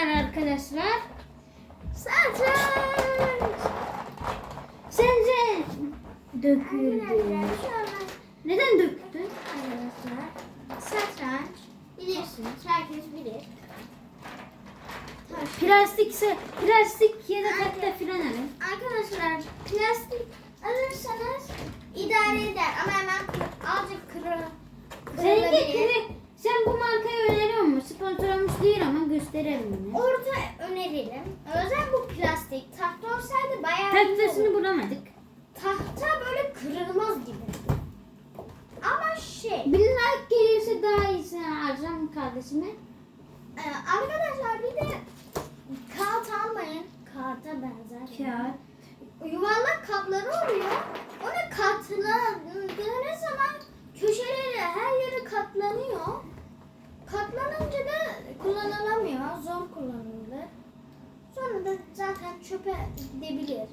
var arkadaşlar. Satranç. Sence döküldü. Neden döktün? Arkadaşlar satranç bilirsiniz herkes bilir. Plastikse plastik ya da tahta filan alın. Arkadaşlar plastik alırsanız idare eder ama hemen azıcık kırı Senin kırılabilir. gibi sen bu markayı öneriyor musun? Sponsor olmuş değil ama gösterelim yine. Orta öneririm. Özel bu plastik. Tahta olsaydı bayağı Tahtasını bulamadık. Tahta böyle kırılmaz gibi. Ama şey Bir like gelirse daha iyisini alacağım kardeşime. e, arkadaşlar bir de kağıt almayın. Kağıta benzer. Kağıt. yuvarlak kapları oluyor. Onu katladığınız zaman köşeleri her yeri katlanıyor. Katlanınca da kullanılamıyor. Zor kullanılır. Sonra da zaten çöpe gidebilir.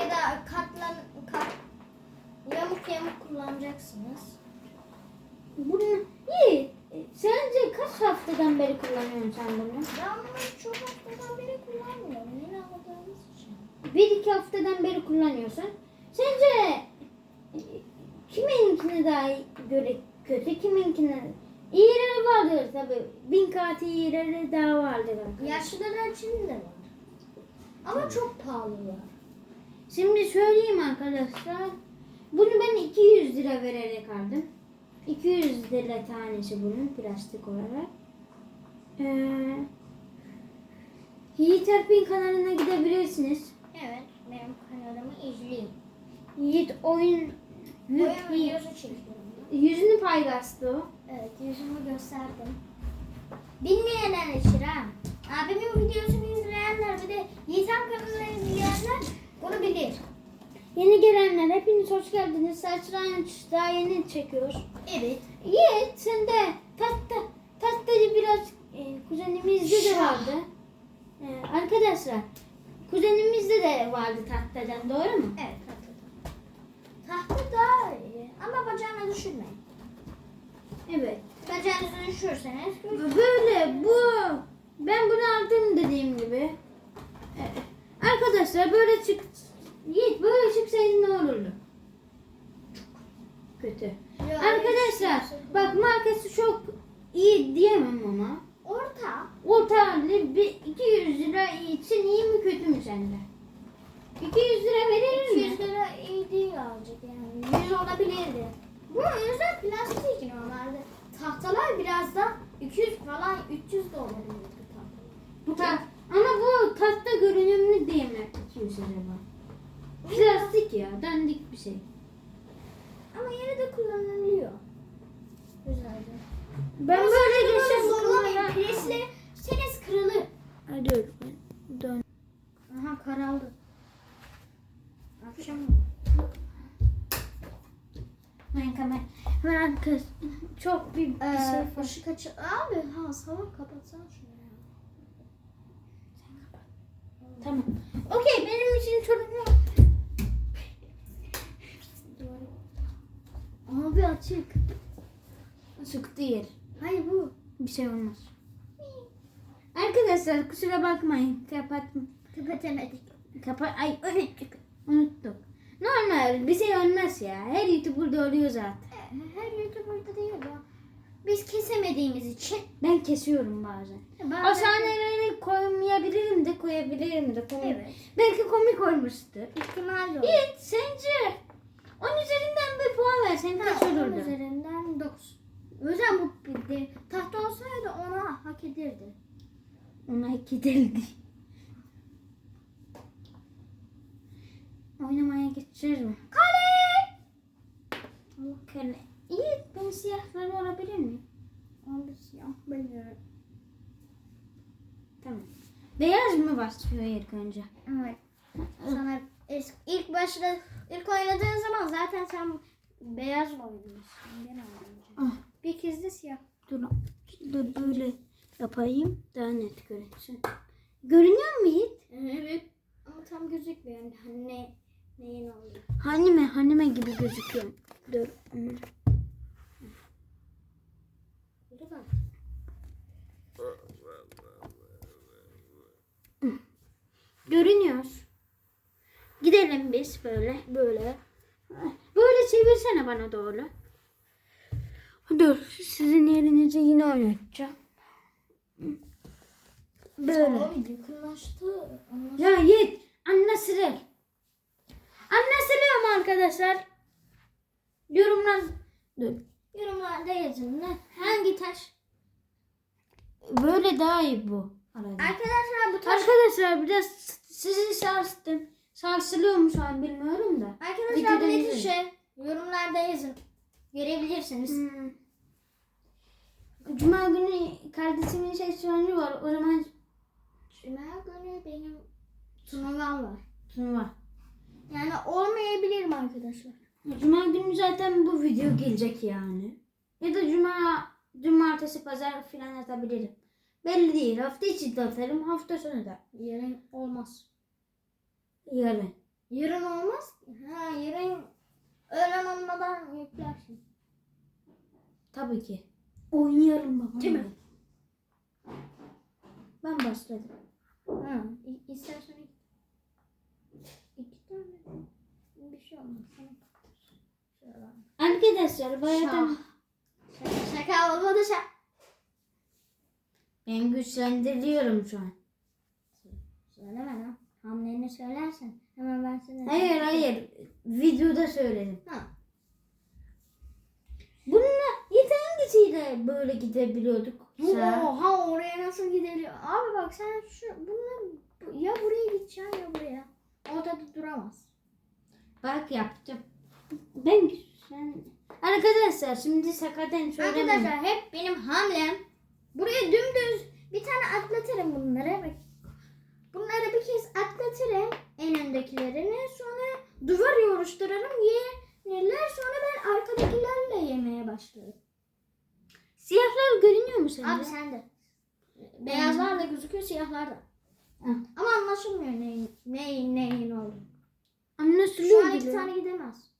Ya da katlan kat, yamuk yamuk kullanacaksınız. Bunu iyi. E, Sence kaç haftadan beri kullanıyorsun sen bunu? Ben bunu çok haftadan beri kullanmıyorum. Yeni aldığımız için. Bir iki haftadan beri kullanıyorsun. Sence e, kiminkine daha göre kötü, kiminkine iyileri vardır tabi. Bin kat iyileri daha vardır. Yaşlılar için de var. Ama çok pahalılar. Şimdi söyleyeyim arkadaşlar. Bunu ben 200 lira vererek aldım. 200 lira tanesi bunun plastik olarak. Ee, Yiğit Erpin kanalına gidebilirsiniz. Evet, benim kanalımı izleyin. Yiğit oyun Oyun videosu çekiyorum. yüzünü paylaştı o. Evet, yüzümü gösterdim. Bilmeyenler için ha. Abimin videosunu izleyenler bir de Yiğitem kanalını izleyenler bunu bilir. Yeni gelenler hepiniz hoş geldiniz. Satranç daha yeni çekiyor. Evet. Yiğit sen de tahta, tahtacı biraz e, kuzenimizde de vardı. E, arkadaşlar kuzenimizde de vardı tahtadan doğru mu? Evet, tahta. Tahta daha iyi ama bacağına düşürmeyin. Evet. Bacağınızı düşürseniz Böyle bu ben bunu aldım dediğim gibi. Arkadaşlar böyle çık Yiğit böyle çıksaydı ne olurdu? Kötü. Arkadaşlar bak markası çok iyi diyemem ama Orta. orta halde bir 200 lira için iyi mi kötü mü sence? 200 lira verir mi? 200 lira iyi değil azıcık yani. 100 olabilirdi. Bu özel plastik normalde. Tahtalar biraz da 200 falan 300 de. Bu ta- ama bu tahta görünümlü değil mi 200 lira? Plastik ya dandik bir şey. Ama yine de kullanılıyor. Güzeldi. Ben Ama böyle geçen zorlamayın. Presle seniz kırılır. Hadi dur. Dön. Aha karaldı. Akşam oldu. Ben kamera. Hemen kız. Çok bir, bir şey Ee, var. ışık açı... Abi ha sabah kapatsana şunu ya. Tamam. Okey benim için sorun yok. Abi açık. Açık değil. Hayır bu. Bir şey olmaz. Arkadaşlar kusura bakmayın. Kapat. Kapatemedik. Kapat. Ay unuttuk. Unuttuk. Normal bir şey olmaz ya. Her YouTuber'da oluyor zaten. Her YouTuber'da değil ya. Biz kesemediğimiz için. Ben kesiyorum bazen. Bazen- O sahneleri koymayabilirim de koyabilirim de. Komik. Evet. Belki komik olmuştur. İhtimal yok. Yiğit sence 10 üzerinden bir puan versen kaç Ha, onun olurdu? üzerinden 9. Özel bu bildi. Tahta olsaydı ona hak ederdi. Ona iki deldi. Oynamaya geçeceğiz mi? Kale! Allah kale. Ben siyahları olabilir miyim? Abi siyah biliyorum. Tamam. Beyaz mı başlıyor ilk önce? Evet. Sana ilk başta ilk oynadığın zaman zaten sen beyaz oynuyorsun. Ah, Bir kez de siyah. dur, dur böyle yapayım daha net görünsün. Görünüyor mu Yiğit? Evet. Ama tam gözükmüyor. Hani ne, neyin olduğu. Hanime, hanime gibi gözüküyor. Dur. Dur bak. görünüyor. Gidelim biz böyle. Böyle. Böyle çevirsene bana doğru. Dur sizin yerinizi yine oynatacağım. Böyle. Abi yakınlaştı. Ya Yiğit anlaşılır. Anlaşılıyor mu arkadaşlar? Yorumlar dur. Yorumlarda yazın. Ne? Hangi taş? Böyle daha iyi bu. arada. Arkadaşlar bu taş... Arkadaşlar biraz sizi sarstım. Sarsılıyor mu şu an bilmiyorum da. Arkadaşlar bu ne taşı? Yorumlarda yazın. Görebilirsiniz. Hmm. Cuma günü kardeşimin şey sonucu var. O zaman Cuma günü benim sunuvam var. var. Yani olmayabilirim arkadaşlar. Cuma günü zaten bu video gelecek yani. Ya da cuma, cumartesi, pazar filan atabilirim. Belli değil. Hafta içi de atarım. Hafta sonu da. Yarın olmaz. Yarın. Yarın olmaz. Ha yarın öğlen olmadan yüklersin. Tabii ki. Oynayalım bakalım. Değil mi? Ben başladım. Ha istersen iki tane bir şey olmaz. Arkadaşlar bayağı Şaka, şaka olmadı şaka. ben güçlendiriyorum şu an. Söyleme lan. Hamleni söylersen hemen ben sana. Hayır hayır. Videoda söyledim. Ha. Bununla hangisiyle böyle gidebiliyorduk? Sen- Oha oraya nasıl gidiliyor? Abi bak sen şu bunlar bu- ya buraya gideceksin ya buraya. Ortada duramaz. Bak yaptım. Ben sen... Arkadaşlar şimdi sakaten söylemeyin. Arkadaşlar hep benim hamlem. Buraya dümdüz bir tane atlatırım bunları. Bak. Bunları bir kez atlatırım en öndekilerini. Sonra duvar yoruşturarım yenirler. Sonra ben arkadakilerle yemeye başlarım. Siyahlar görünüyor mu sende? Abi sen de. Beyazlar da gözüküyor, siyahlar da. Hı. Ama anlaşılmıyor neyin neyin neyin olduğunu. Anlaşılıyor Şu an iki gibi. tane gidemez.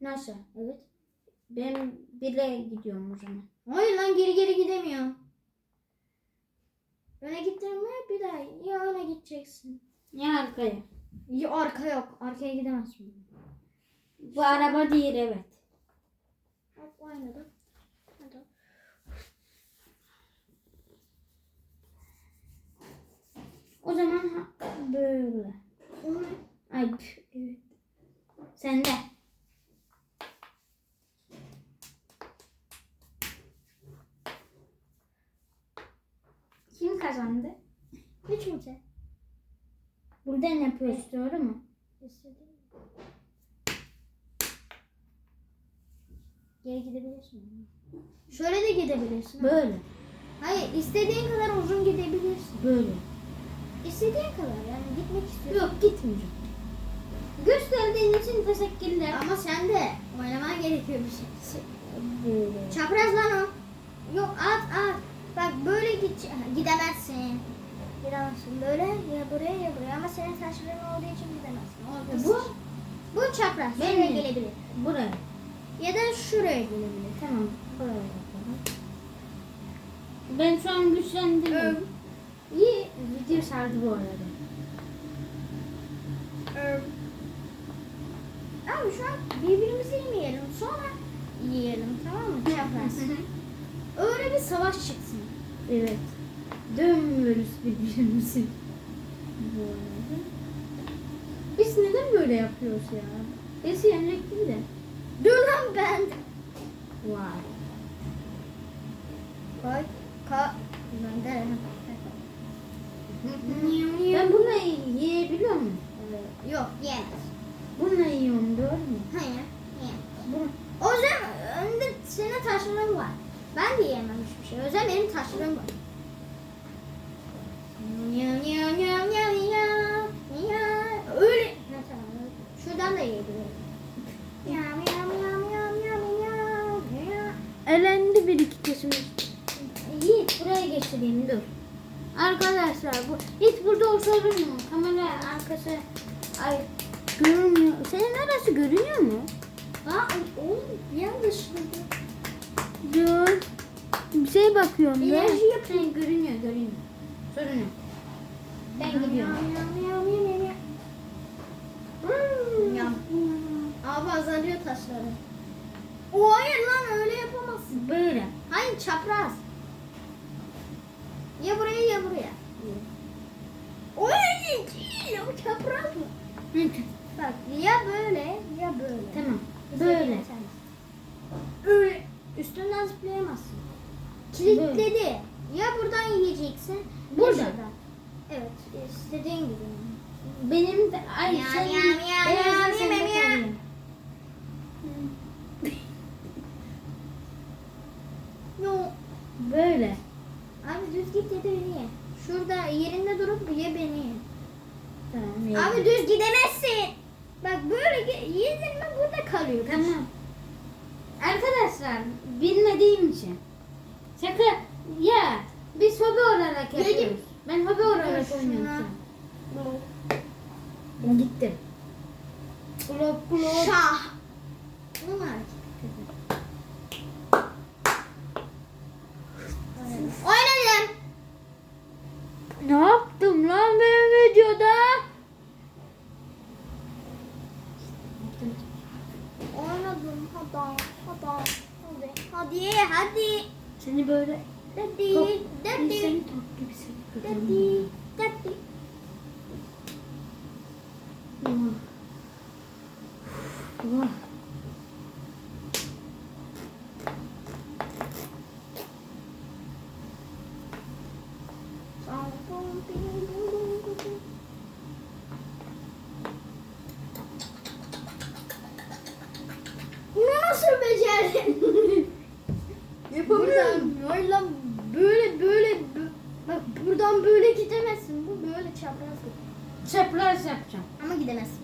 Nasıl? Evet. Ben bile gidiyorum o zaman. Hayır lan geri geri gidemiyor. Öne gittin mi bir daha ya öne gideceksin. Ya arkaya. Ya arka yok. Arkaya gidemezsin. Bu araba değil evet. Bak oynadım. O zaman böyle. Ay evet. Sende. Kazandı? kimse. Burada ne yapıyoruz doğru mu? Geri gidebilirsin. Şöyle de gidebilirsin. Böyle. Hayır istediğin kadar uzun gidebilirsin. Böyle. İstediğin kadar yani gitmek istiyorsun. Yok gitmeyeceğim. Gösterdiğin için teşekkürler. Ama sen de oynaman gerekiyor bir şey. Böyle. Çapraz lan o. Yok at at. Gidemezsin. Gidemezsin. Böyle ya buraya ya buraya ama senin taşların olduğu için gidemezsin. Ortası. Bu? Bu çapraz. Şuraya mi? gelebilir. Buraya. Ya da şuraya gelebilir. Tamam. Buraya yapalım. Ben şu an güçlendim. Öv. İyi. Video sardı bu arada. Öv. Abi şu an birbirimizi yemeyelim. Sonra yiyelim tamam mı? Çapraz. Öyle bir savaş çıksın. Evet. Dönmüyoruz birbirimizi. Bu arada. Biz neden böyle yapıyoruz ya? Biz yenecek değil de. Dur lan ben. Vay. Koy. Ka. Ben de. Ben bunu yiyebiliyor muyum? Yok yiyemez. Bununla yiyorum doğru mu? Hayır. Yiyemez. Bu, O yüzden önünde senin taşların var. Ben de yiyemem O yüzden benim taşlarım var. Öyle. Şuradan da yiyebilirim. Elendi bir iki kesimiz. Yiğit buraya geçireyim dur. Arkadaşlar bu hiç burada olsa olur mu? Kamera arkası ay görünmüyor. Senin arası görünüyor mu? Aa, oğlum yanlışlıkla. Ben gidiyorum. Ya. Abi azalıyor taşları. O hayır lan öyle yapamazsın. Böyle. Hayır çapraz. Ya buraya ya buraya. O öyle değil o çapraz mı? Hı, Bak ya böyle ya böyle. Tamam. İstediğin Böyle. sen. Öyle. Üstünden zıplayamazsın. Kilitledi. Ya buradan yiyeceksin. ya Buradan. şuradan. Evet. istediğin gibi. Benim de ay Ya, sen ya, ya, beyazla ya, sende ya, ya. kalıyor. Yo. Böyle. Abi düz git ya da beni ye. Şurada yerinde durup ye beni ye. İyi. Abi düz gidemezsin. Bak böyle mi burada kalıyor. Tamam. Arkadaşlar bilmediğim için. Şaka ya biz hobi olarak Yedim. yapıyoruz. Ben hobi olarak oynuyorum. Ben gittim. Blok blok. Şah. Bu mu erkek? Oynadım. Ne yaptım lan ben videoda? Oynadım. Hadi. Hadi. Hadi. Hadi. Hadi. Seni böyle Hadi. top, Hadi. seni top gibi seni Hadi. Hadi. Vah. Bunu nasıl becerdin? Yapamıyorum. Lan böyle böyle bö- bak buradan böyle gidemezsin. Bu böyle çapraz. Çapraz yapacağım. Ama gidemezsin.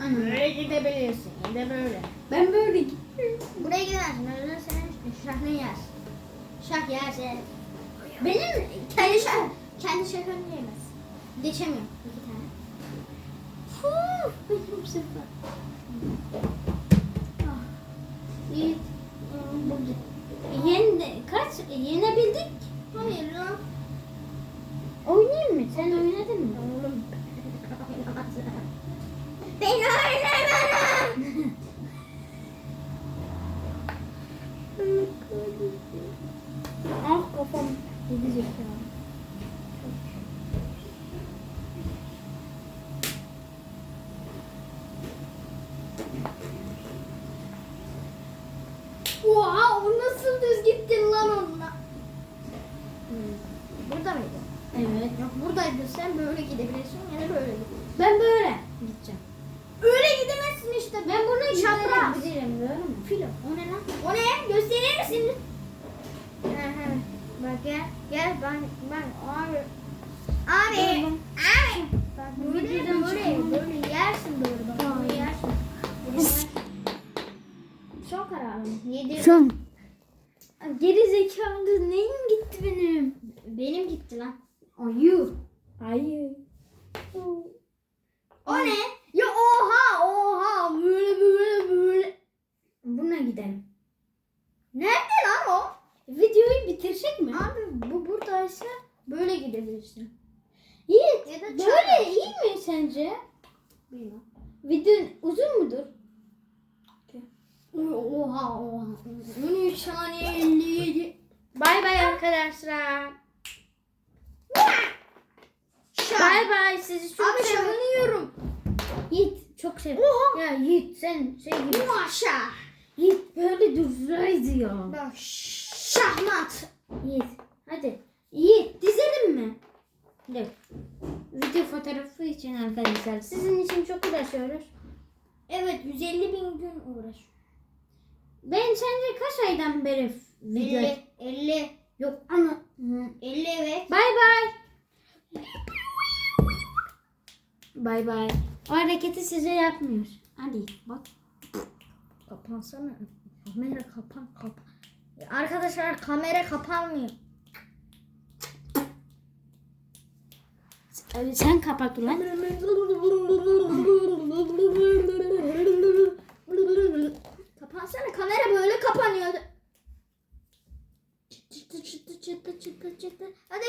Anam. Böyle gidebiliyorsun. Ya da böyle. Ben böyle gittim. Buraya gidemezsin. Öyle senin şahrını yer. Şah yerse. Benim Kendi şah, kendi şahını yiyemez. Geçemiyor. İki tane. Benim Bu gitti. yen, kaç yenebildik? Hayır lan. Oynayayım mı? Sen oynadın mı? Oğlum. Ben oynamadım. Ah kafam gidecek ya. Oha o nasıl düz gittin lan onunla? Burada mıydı? Evet. Yok buradaydı sen böyle gidebilirsin ya da böyle gidebilirsin. Ben böyle gideceğim. Öyle gidemezsin işte. Ben bunu Çapraz. giderim, giderim Filo. O ne lan? O ne? Gösterir misin? Aha. Bak gel. Gel ben ben abi. Abi. Abi. Bak Bu böyle böyle böyle yersin böyle bak. Böyle yersin. Son kararım. Yedi. Son. Geri zekalı neyim gitti benim? Benim gitti lan. Ayu. Ayu. O ne? Ya oha oha böyle böyle böyle. Buna gidelim. Nerede lan o? Videoyu bitirsek mi? Abi bu buradaysa böyle gidebilirsin. Yiğit. Ya da Böyle iyi mi sence? Bilmiyorum. Video uzun mudur? Oha oha. 13 saniye 57. Bay bay arkadaşlar. Bay bay sizi çok Abi seviyorum. Yiğit çok seviyorum. Ya Yiğit sen şey gibi. Yiğit böyle dururaydı ya. Bak şahmat. Yiğit hadi. Yiğit dizelim mi? Dur. Video fotoğrafı için arkadaşlar. Sizin için çok uğraşıyoruz. Evet 150 bin gün uğraş. Ben sence kaç aydan beri video... 50. 50. Yok. Hı. 50 evet. Bay bay. Bay bay. O hareketi size yapmıyor. Hadi bak. Kapansana. Kamera kapan kapan. Arkadaşlar kamera kapanmıyor. Hadi sen kapat ulan. Kapansana kamera böyle kapanıyordu. Çıtı çıtı çıtı çıtı çıtı. Hadi.